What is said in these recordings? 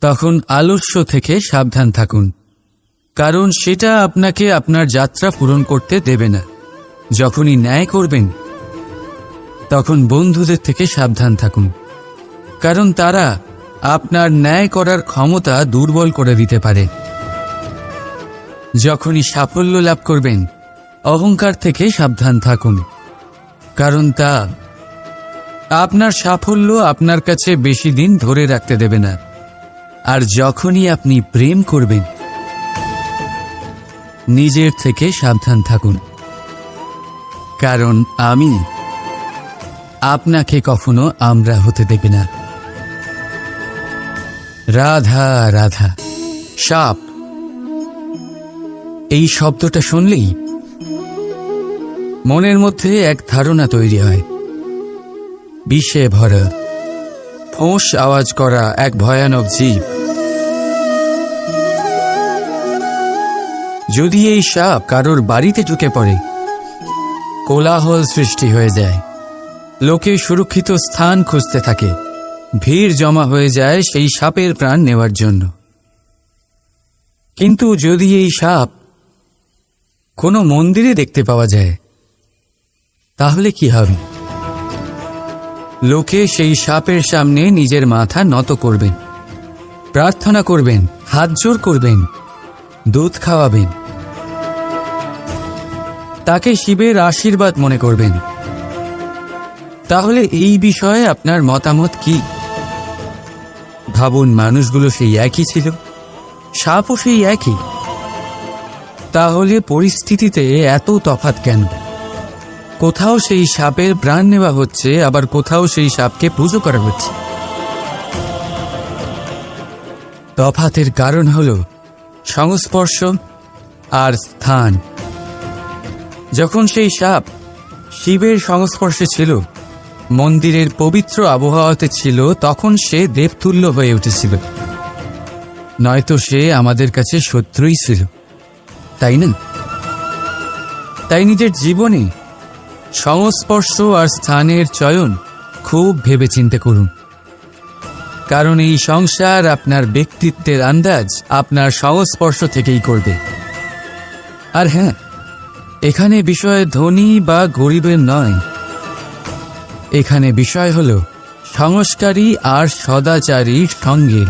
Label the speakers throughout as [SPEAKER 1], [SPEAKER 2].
[SPEAKER 1] তখন আলস্য থেকে সাবধান থাকুন। কারণ সেটা আপনাকে আপনার যাত্রা পূরণ করতে দেবে না। যখনই ন্যায় করবেন, তখন বন্ধুদের থেকে সাবধান থাকুন। কারণ তারা আপনার ন্যায় করার ক্ষমতা দুর্বল করে দিতে পারে। যখনই সাফল্য লাভ করবেন, অহংকার থেকে সাবধান থাকুন। কারণ তা আপনার সাফল্য আপনার কাছে বেশি দিন ধরে রাখতে দেবে না। আর যখনই আপনি প্রেম করবেন, নিজের থেকে সাবধান থাকুন। কারণ আমি আপনাকে কখনো আমরা হতে দেবে না। রাধা রাধা, সাপ। এই শব্দটা শুনলেই মনের মধ্যে এক ধারণা তৈরি হয়। বিষে ভরা, ফোঁস আওয়াজ করা এক ভয়ানক জীব। যদি এই সাপ কারোর বাড়িতে ঢুকে পড়ে, কোলাহল সৃষ্টি হয়ে যায়। লোকে সুরক্ষিত স্থান খুঁজতে থাকে। ভিড় জমা হয়ে যায় সেই সাপের প্রাণ নেওয়ার জন্য। কিন্তু যদি এই সাপ কোনো মন্দিরে দেখতে পাওয়া যায়, তাহলে কি হবে? লোকে সেই সাপের সামনে নিজের মাথা নত করবেন, প্রার্থনা করবেন, হাত জোর করবেন, দুধ খাওয়াবেন। তাকে শিবের আশীর্বাদ মনে করবেন। তাহলে এই বিষয়ে আপনার মতামত কি? ভাবুন, মানুষগুলো সেই একই ছিল। সাপও সেই একই। তাহলে পরিস্থিতিতে এত তফাৎ কেন? কোথাও সেই সাপের প্রাণ নেওয়া হচ্ছে, আবার কোথাও সেই সাপকে পুজো করা হচ্ছে। তফাতের কারণ হল সংস্পর্শ আর স্থান। যখন সেই সাপ শিবের সংস্পর্শে ছিল, মন্দিরের পবিত্র আবহাওয়াতে ছিল, তখন সে দেবতুল্য হয়ে উঠেছিল। নয়তো সে আমাদের কাছে শত্রুই ছিল। তাই না? তাই নিজের জীবনে সংস্পর্শ আর স্থানের চয়ন খুব ভেবে ভেবেচিন্তে করুন। কারণ এই সংসার আপনার ব্যক্তিত্বের আন্দাজ আপনার সংস্পর্শ থেকেই করবে। আর হ্যাঁ এখানে বিষয় ধনী বা গরিবের নয়। এখানে বিষয় হল সংস্কারী আর সদাচারীর সঙ্গে।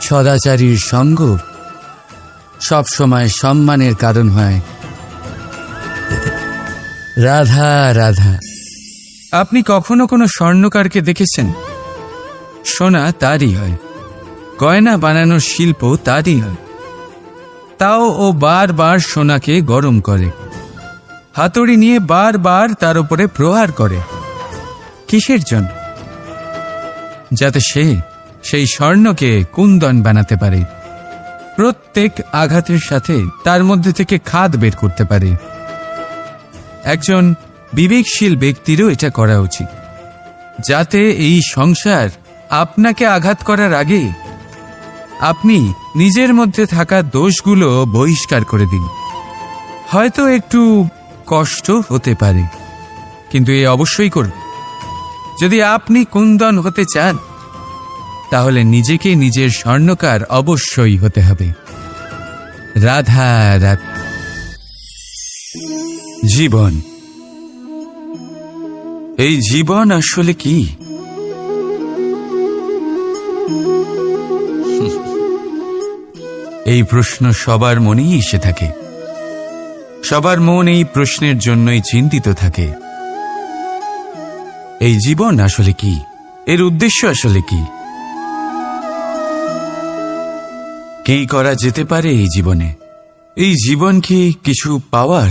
[SPEAKER 1] সদাচারীর সঙ্গ সবসময় সম্মানের কারণ হয়। রাধা রাধা। আপনি কখনো কোনো স্বর্ণকারকে দেখেছেন? সোনা তারই হয়। গয়না বানানোর শিল্প তারই হয়। তাও ও বারবার সোনাকে গরম করে। হাতুড়ি নিয়ে বারবার তার উপরে প্রহার করে। কিসের জন্য? যাতে সে সেই স্বর্ণকে কুন্দন বানাতে পারে। প্রত্যেক আঘাতের সাথে তার মধ্যে থেকে খাদ বের করতে পারে। একজন বিবেকশীল ব্যক্তিরও এটা করা উচিত। যাতে এই সংসার আপনাকে আঘাত করার আগে আপনি নিজের মধ্যে থাকা দোষগুলো বহিষ্কার করে দিন। হয়তো একটু কষ্ট হতে পারে, কিন্তু এ অবশ্যই করুন। যদি আপনি কুন্দন হতে চান, তাহলে নিজেকে নিজের স্বর্ণকার অবশ্যই হতে হবে। রাধা রাধা। জীবন। এই জীবন আসলে কি? এই প্রশ্ন সবার মনেই এসে থাকে। সবার মন এই প্রশ্নের জন্যই চিন্তিত থাকে। এই জীবন আসলে কি? এর উদ্দেশ্য আসলে কি? কি করা যেতে পারে এই জীবনে? এই জীবন কি কিছু পাওয়ার?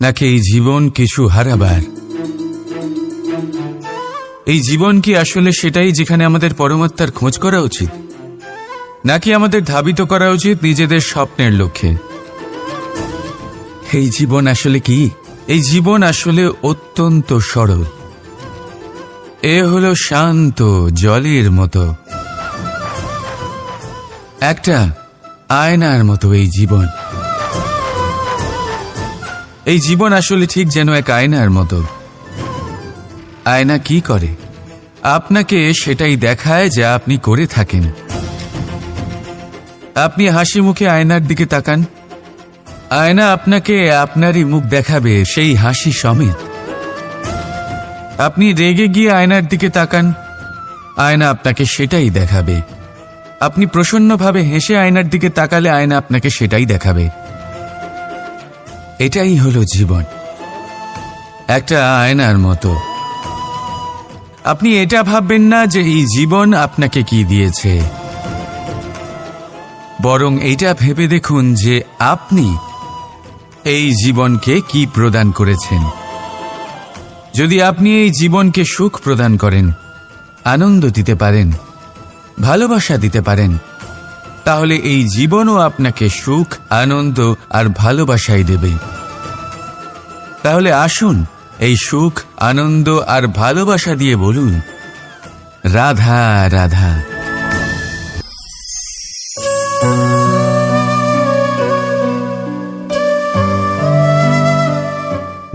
[SPEAKER 1] নাকি এই জীবন কিছু হারাবার? এই জীবন কি আসলে সেটাই যেখানে আমাদের পরমাত্মার খোঁজ করা উচিত? নাকি আমাদের ধাবিত করা উচিত নিজেদের স্বপ্নের লক্ষ্যে? এই জীবন আসলে কি? এই জীবন আসলে অত্যন্ত সরল। এ হলো শান্ত জলের মতো। একটা আয়নার মতো এই জীবন। এই জীবন আসলে ঠিক যেন এক আয়নার মতো। আয়না কি করে? আপনাকে সেটাই দেখায় যা আপনি করে থাকেন। আপনি হাসি মুখে আয়নার দিকে তাকান। আয়না আপনাকে আপনারই মুখ দেখাবে, সেই হাসি সমেত। আপনি রেগে গিয়ে আয়নার দিকে তাকান। আয়না আপনাকে সেটাই দেখাবে। আপনি প্রসন্নভাবে হেসে আয়নার দিকে তাকালে আয়না আপনাকে সেটাই দেখাবে। এটাই হলো জীবন। একটা আয়নার মতো। আপনি এটা ভাববেন না যে এই জীবন আপনাকে কি দিয়েছে। বরং এটা ভেবে দেখুন যে আপনি এই জীবনকে কি প্রদান করেছেন। যদি আপনি এই জীবনকে সুখ প্রদান করেন, আনন্দ দিতে পারেন, ভালোবাসা দিতে পারেন, তাহলে এই জীবনও আপনাকে সুখ, আনন্দ আর ভালোবাসাই দেবে। তাহলে আসুন এই সুখ, আনন্দ আর ভালোবাসা দিয়ে বলুন, রাধা রাধা।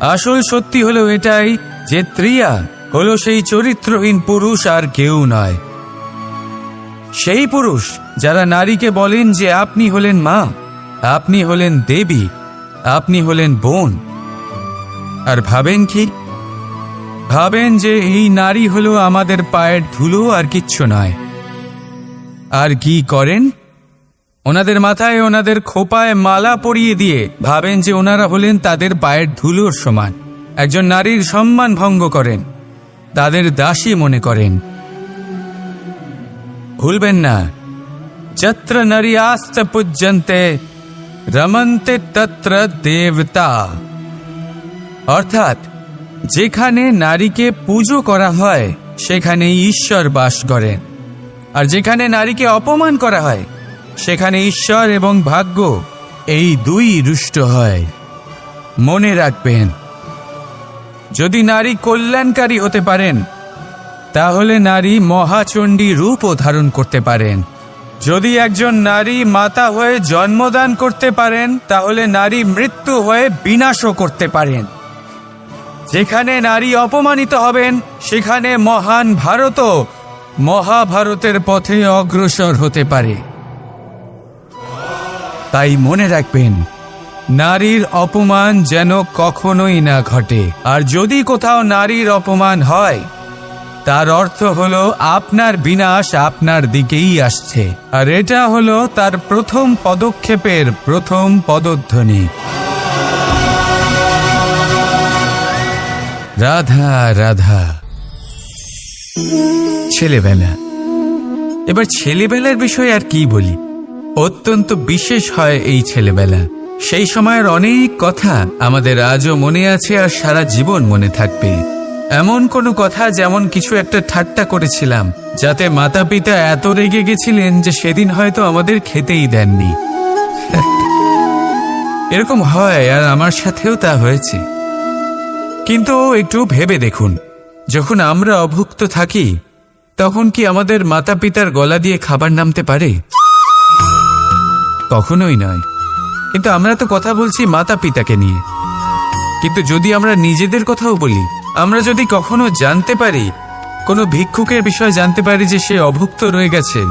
[SPEAKER 1] আসল সত্যি হলো এটাই যে ত্রিয়া হলো সেই চরিত্রহীন পুরুষ আর কেউ নয়। সেই পুরুষ যারা নারীকে বলেন যে আপনি হলেন মা, আপনি হলেন দেবী, আপনি হলেন বোন। আর ভাবেন কি? ভাবেন যে এই নারী হলো আমাদের পায়ের ধুলো আর কিচ্ছু নয়। আর কি করেন? ওনাদের মাথায় ওনাদের খোপায় মালা পরিয়ে দিয়ে ভাবেন যে ওনারা হলেন তাদের পায়ের ধুলোর সমান। একজন নারীর সম্মান ভঙ্গ করেন, তাদের দাসী মনে করেন। ভুলবেন না। যত্র নারী আস্ত পূজ্যন্তে, রমন্তে তত্র দেবতা। অর্থাৎ, যেখানে নারীকে পুজো করা হয় সেখানে ঈশ্বর বাস করেন। আর যেখানে নারীকে অপমান করা হয় সেখানে ঈশ্বর এবং ভাগ্য এই দুই রুষ্ট হয়। মনে রাখবেন, যদি নারী কল্যাণকারী হতে পারেন, তাহলে নারী মহাচণ্ডী রূপও ধারণ করতে পারেন। যদি একজন নারী মাতা হয়ে জন্মদান করতে পারেন, তাহলে নারী মৃত্যু হয়ে বিনাশও করতে পারেন। যেখানে নারী অপমানিত হবেন, সেখানে মহান ভারতও মহাভারতের পথে অগ্রসর হতে পারে। তাই মনে রাখবেন, নারীর অপমান যেন কখনোই না ঘটে। আর যদি কোথাও নারীর অপমান হয়, তার অর্থ হলো আপনার বিনাশ আপনার দিকেই আসছে। আর এটা হলো তার প্রথম পদক্ষেপের প্রথম পদধ্বনি। রাধা রাধা। ছেলেবেলা। এবার ছেলেবেলার বিষয়ে আর কি বলি? অত্যন্ত বিশেষ হয় এই ছেলেবেলা। সেই সময়ের অনেক কথা আমাদের আজও মনে আছে আর সারা জীবন মনে থাকবে। এমন কোনো কথা যেমন কিছু একটা ঠাট্টা করেছিলাম, যাতে মাতা পিতা এত রেগে গেছিলেন যে সেদিন হয়তো আমাদের খেতেই দেননি। এরকম হয় আর আমার সাথেও তা হয়েছে। কিন্তু একটু ভেবে দেখুন, যখন আমরা অভুক্ত থাকি, তখন কি আমাদের মাতা পিতার গলা দিয়ে খাবার নামতে পারে? কখনোই নয়। কিন্তু আমরা তো কথা বলছি মাতা পিতাকে নিয়ে। কিন্তু যদি আমরা নিজেদের কথাও বলি, আমরা যদি কখনো জানতে পারি, কোনো ভিক্ষুকের বিষয়ে জানতে পারি যে সে অভুক্ত রয়ে গেছে,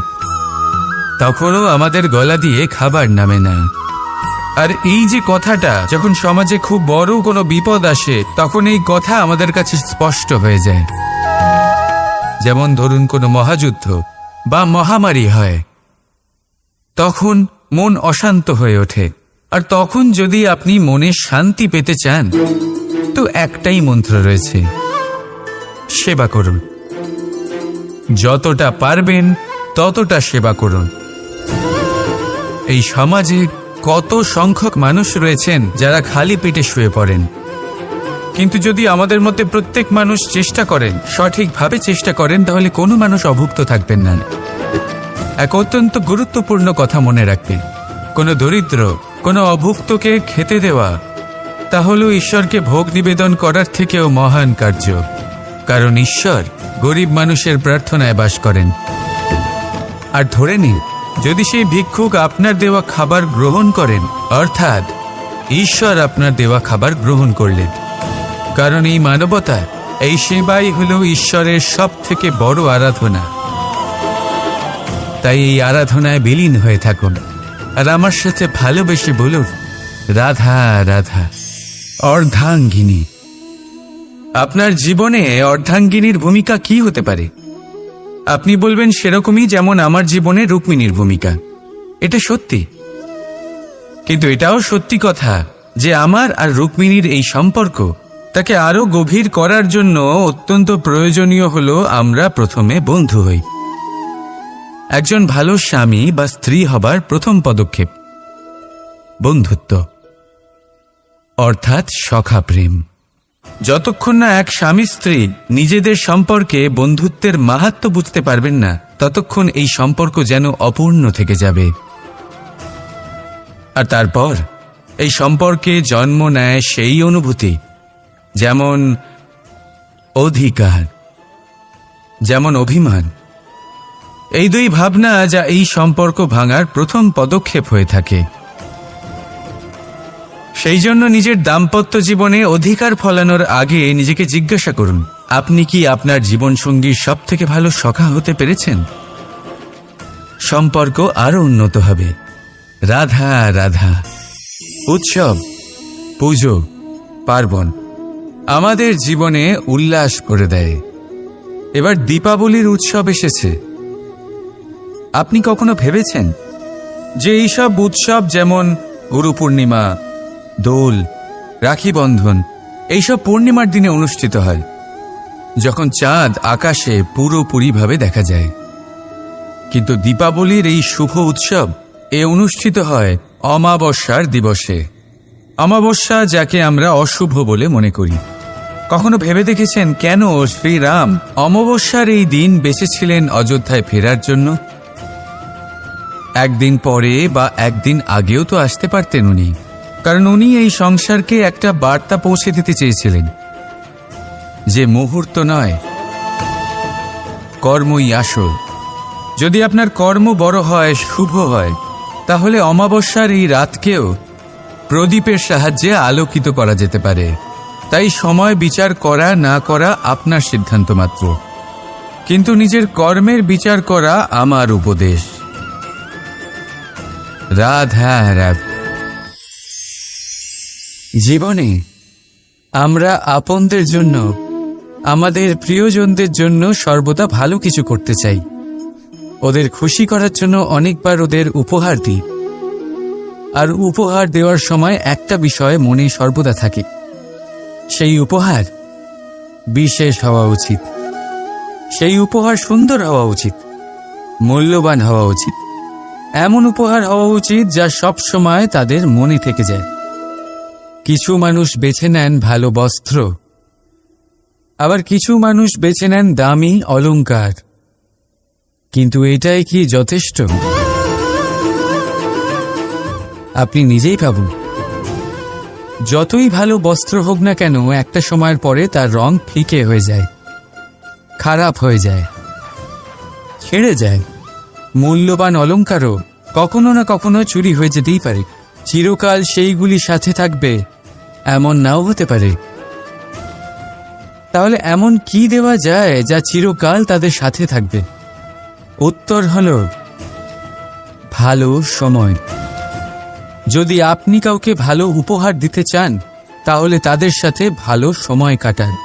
[SPEAKER 1] তখনও আমাদের গলা দিয়ে খাবার নামে না। আর এই যে কথাটা, যখন সমাজে খুব বড় কোনো বিপদ আসে, তখন এই কথা আমাদের কাছে স্পষ্ট হয়ে যায়। যেমন ধরুন কোনো মহাযুদ্ধ বা মহামারী হয়, তখন মন অশান্ত হয়ে ওঠে। আর তখন যদি আপনি মনে শান্তি পেতে চান, তো একটাই মন্ত্র রয়েছে। সেবা করুন। যতটা পারবেন, ততটা সেবা করুন। এই সমাজে কত সংখ্যক মানুষ রয়েছেন যারা খালি পেটে শুয়ে পড়েন। কিন্তু যদি আমাদের মধ্যে প্রত্যেক মানুষ চেষ্টা করেন, সঠিকভাবে চেষ্টা করেন, তাহলে কোনো মানুষ অভুক্ত থাকবেন না। এক অত্যন্ত গুরুত্বপূর্ণ কথা মনে রাখবেন কোনো দরিদ্র, কোনো অভুক্তকে খেতে দেওয়া, তাহলেও ঈশ্বরকে ভোগ নিবেদন করার থেকেও মহান কার্য। কারণ ঈশ্বর গরিব মানুষের প্রার্থনায় বাস করেন। আর ধরে নিন, যদি সেই ভিক্ষুক আপনার দেওয়া খাবার গ্রহণ করেন, অর্থাৎ ঈশ্বর আপনার দেওয়া খাবার গ্রহণ করলেন। কারণ এই মানবতা, এই সেবাই হল ঈশ্বরের সব থেকে বড় আরাধনা। তাই এই আরাধনায় বিলীন হয়ে থাকুন। আর আমার সাথে ভালোবেসে বলুন, রাধা রাধা, অর্ধাঙ্গিনী। আপনার জীবনে অর্ধাঙ্গিনীর ভূমিকা কি হতে পারে? আপনি বলবেন সেরকমই যেমন আমার জীবনে রুক্মিণীর ভূমিকা। এটা সত্যি। কিন্তু এটাও সত্যি কথা যে আমার আর রুক্মিণীর এই সম্পর্ক তাকে আরও গভীর করার জন্য অত্যন্ত প্রয়োজনীয় হলো আমরা প্রথমে বন্ধু হই। একজন ভালো স্বামী বা স্ত্রী হবার প্রথম পদক্ষেপ। বন্ধুত্ব। অর্থাৎ সখা প্রেম যতক্ষণ না এক স্বামী স্ত্রী নিজেদের সম্পর্কে বন্ধুত্বের মাহাত্ম বুঝতে পারবেন না, ততক্ষণ এই সম্পর্ক যেন অপূর্ণ থেকে যাবে। আর তারপর, এই সম্পর্কে জন্ম নেয় সেই অনুভূতি, যেমন অধিকার, যেমন অভিমান এই দুই ভাবনা যা এই সম্পর্ক ভাঙার প্রথম পদক্ষেপ হয়ে থাকে। সেই জন্য নিজের দাম্পত্য জীবনে অধিকার ফলানোর আগে নিজেকে জিজ্ঞাসা করুন, আপনি কি আপনার জীবনসঙ্গীর সব থেকে ভালো সখা হতে পেরেছেন? সম্পর্ক আরও উন্নত হবে। রাধা রাধা। উৎসব, পুজো, পার্বণ আমাদের জীবনে উল্লাস করে দেয়। এবার দীপাবলির উৎসব এসেছে। আপনি কখনো ভেবেছেন যে এইসব উৎসব যেমন গুরু পূর্ণিমা দোল, রাখি বন্ধন, এইসব পূর্ণিমার দিনে অনুষ্ঠিত হয়, যখন চাঁদ আকাশে পুরোপুরিভাবে দেখা যায়। কিন্তু দীপাবলির এই শুভ উৎসব এ অনুষ্ঠিত হয় অমাবস্যার দিবসে। অমাবস্যা যাকে আমরা অশুভ বলে মনে করি। কখনো ভেবে দেখেছেন কেন শ্রীরাম অমাবস্যার এই দিন বেঁচেছিলেন অযোধ্যায় ফেরার জন্য? একদিন পরে বা একদিন আগেও তো আসতে পারতেন উনি। কারণ উনি এই সংসারকে একটা বার্তা পৌঁছে দিতে চেয়েছিলেন। যে মুহূর্ত নয়, কর্মই আসল। যদি আপনার কর্ম বড় হয়, শুভ হয়, তাহলে অমাবস্যার এই রাতকেও প্রদীপের সাহায্যে আলোকিত করা যেতে পারে। তাই সময় বিচার করা না করা আপনার সিদ্ধান্ত মাত্র। কিন্তু নিজের কর্মের বিচার করা আমার উপদেশ। রাধা রাধা। জীবনে আমরা আপনদের জন্য, আমাদের প্রিয়জনদের জন্য সর্বদা ভালো কিছু করতে চাই। ওদের খুশি করার জন্য অনেকবার ওদের উপহার দিই। আর উপহার দেওয়ার সময় একটা বিষয় মনে সর্বদা থাকে। সেই উপহার বিশেষ হওয়া উচিত। সেই উপহার সুন্দর হওয়া উচিত। মূল্যবান হওয়া উচিত। এমন উপহার হওয়া উচিত যা সব সময় তাদের মনে থেকে যায়। কিছু মানুষ বেছে নেন ভালো বস্ত্র, আবার কিছু মানুষ বেছে নেন দামি অলংকার। কিন্তু এটাই কি যথেষ্ট? আপনি নিজেই ভাবুন। যতই ভালো বস্ত্র হোক না কেন, একটা সময়ের পরে তার রং ফিকে হয়ে যায়, খারাপ হয়ে যায়, ছেড়ে যায়। মূল্যবান অলংকারও কখনো না কখনো চুরি হয়ে যেতেই পারে। চিরকাল সেইগুলি সাথে থাকবে, এমন নাও হতে পারে। তাহলে এমন কি দেওয়া যায় যা চিরকাল তাদের সাথে থাকবে? উত্তর হল, ভালো সময়। যদি আপনি কাউকে ভালো উপহার দিতে চান, তাহলে তাদের সাথে ভালো সময় কাটান।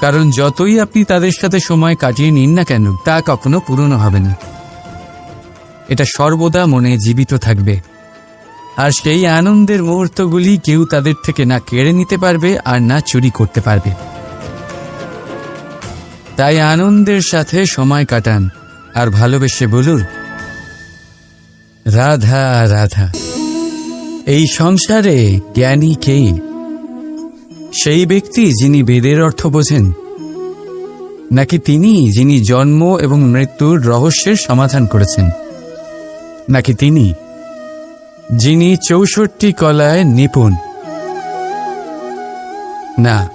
[SPEAKER 1] কারণ যতই আপনি তাদের সাথে সময় কাটিয়ে নিন না কেন, তা কখনো পুরনো হবে না। এটা সর্বদা মনে জীবিত থাকবে। আর সেই আনন্দের মুহূর্তগুলি কেউ তাদের থেকে না কেড়ে নিতে পারবে আর না চুরি করতে পারবে। তাই আনন্দের সাথে সময় কাটান আর ভালোবেসে বলুন, রাধা রাধা। এই সংসারে জ্ঞানী কে? সেই ব্যক্তি যিনি বেদের অর্থ বোঝেন, নাকি তিনি যিনি জন্ম এবং মৃত্যুর রহস্যের সমাধান করেছেন? নাকি তিনি? যিনি চৌষট্টি কলায় নিপুণ। না,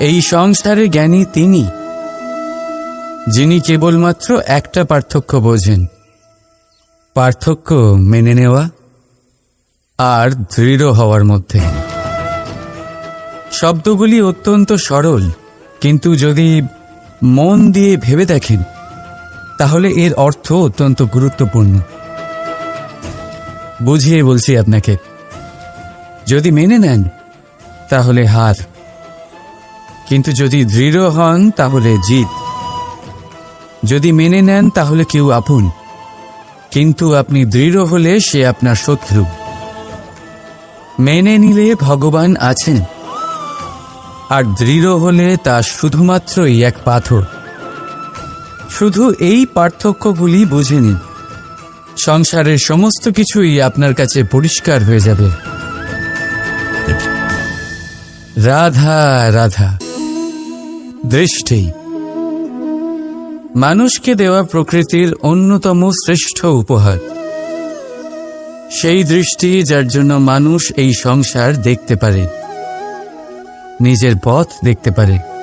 [SPEAKER 1] এই সংসারে জ্ঞানী তিনি, যিনি কেবলমাত্র একটা পার্থক্য বোঝেন। পার্থক্য মেনে নেওয়া আর দৃঢ় হওয়ার মধ্যে। শব্দগুলি অত্যন্ত সরল, কিন্তু যদি মন দিয়ে ভেবে দেখেন তাহলে এর অর্থ অত্যন্ত গুরুত্বপূর্ণ। বুঝিয়ে বলছি আপনাকে, যদি মেনে নেন, তাহলে হার। কিন্তু যদি দৃঢ় হন, তাহলে জিত। যদি মেনে নেন, তাহলে কেউ আপন। কিন্তু আপনি দৃঢ় হলে সে আপনার শত্রু। মেনে নিলে ভগবান আছেন। আর দৃঢ় হলে তা শুধুমাত্রই এক পাথর। শুধু এই পার্থক্যগুলি বুঝে নিন। সংসারের সমস্ত কিছুই আপনার কাছে পরিষ্কার হয়ে যাবে। রাধা রাধা। দৃষ্টি। মানুষকে দেওয়া প্রকৃতির অন্যতম শ্রেষ্ঠ উপহার। সেই দৃষ্টি যার জন্য মানুষ এই সংসার দেখতে পারে। নিজের পথ দেখতে পারে।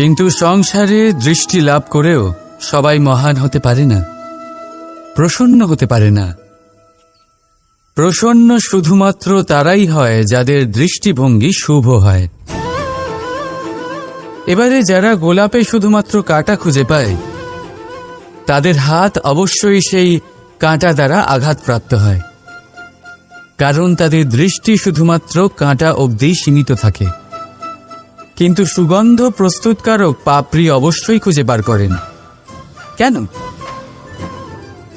[SPEAKER 1] কিন্তু সংসারে দৃষ্টি লাভ করেও সবাই মহান হতে পারে না, প্রসন্ন হতে পারে না। প্রসন্ন শুধুমাত্র তারাই হয় যাদের দৃষ্টিভঙ্গি শুভ হয়। এবারে যারা গোলাপে শুধুমাত্র কাঁটা খুঁজে পায়, তাদের হাত অবশ্যই সেই কাঁটা দ্বারা আঘাতপ্রাপ্ত হয়। কারণ তাদের দৃষ্টি শুধুমাত্র কাঁটা অবধি সীমিত থাকে। কিন্তু সুগন্ধ প্রস্তুতকারক পাপড়ি অবশ্যই খুঁজে বার করেন। কেন?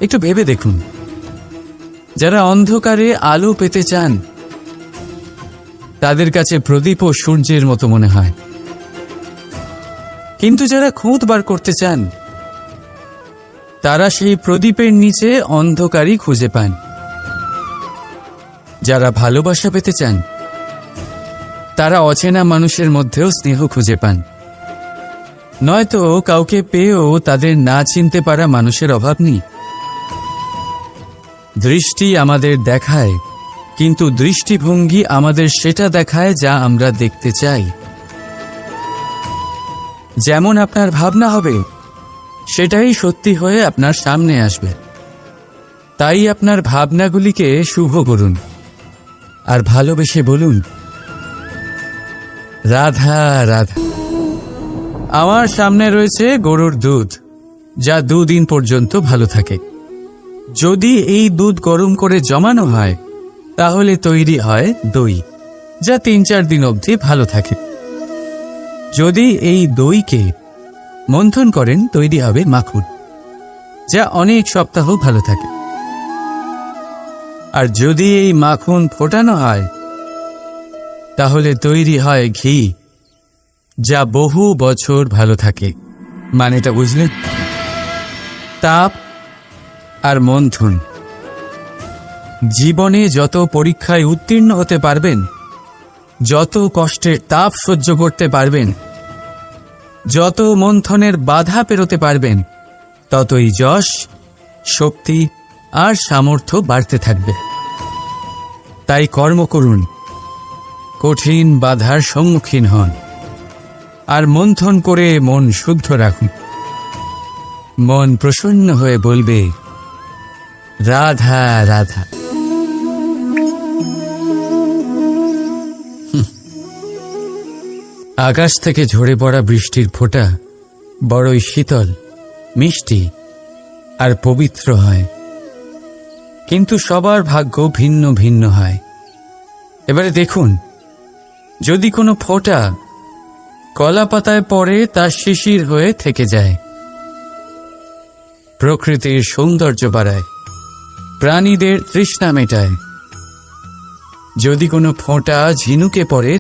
[SPEAKER 1] একটু ভেবে দেখুন। যারা অন্ধকারে আলো পেতে চান, তাদের কাছে প্রদীপ ও সূর্যের মতো মনে হয়। কিন্তু যারা খুঁত বার করতে চান, তারা সেই প্রদীপের নিচে অন্ধকারই খুঁজে পান। যারা ভালোবাসা পেতে চান তারা অচেনা মানুষের মধ্যেও স্নেহ খুঁজে পান। নয়তো কাউকে পেয়েও তাদের না চিনতে পারা মানুষের অভাব নেই। দৃষ্টি আমাদের দেখায়, কিন্তু দৃষ্টিভঙ্গি আমাদের সেটা দেখায় যা আমরা দেখতে চাই। যেমন আপনার ভাবনা হবে, সেটাই সত্যি হয়ে আপনার সামনে আসবে। তাই আপনার ভাবনাগুলিকে শুভ করুন, আর ভালোবেসে বলুন রাধা রাধা। আমার সামনে রয়েছে গরুর দুধ, যা দুদিন পর্যন্ত ভালো থাকে। যদি এই দুধ গরম করে জমানো হয়, তাহলে তৈরি হয় দই, যা তিন চার দিন অবধি ভালো থাকে। যদি এই দইকে মন্থন করেন, তৈরি হবে মাখন, যা অনেক সপ্তাহ ভালো থাকে। আর যদি এই মাখন ফোটানো হয় তাহলে তৈরি হয় ঘি, যা বহু বছর ভালো থাকে। মানেটা বুঝলেন তাপ আর মন্থন। জীবনে যত পরীক্ষায় উত্তীর্ণ হতে পারবেন, যত কষ্টের তাপ সহ্য করতে পারবেন, যত মন্থনের বাধা পেরোতে পারবেন, ততই যশ, শক্তি আর সামর্থ্য বাড়তে থাকবে। তাই কর্ম করুন। কঠিন বাধার সম্মুখীন হন। আর মন্থন করে মন শুদ্ধ রাখুন। মন প্রসন্ন হয়ে বলবে, রাধা রাধা। আকাশ থেকে ঝরে পড়া বৃষ্টির ফোঁটা বড়ই শীতল, মিষ্টি আর পবিত্র হয়। কিন্তু সবার ভাগ্য ভিন্ন ভিন্ন হয়। এবারে দেখুন যদি কোনো ফোঁটা কলা পাতায় পড়ে, তা শিশির হয়ে থেকে যায়। প্রকৃতির সৌন্দর্য বাড়ায়, প্রাণীদের তৃষ্ণা মেটায়। যদি কোনো ফোঁটা ঝিনুকে পড়ে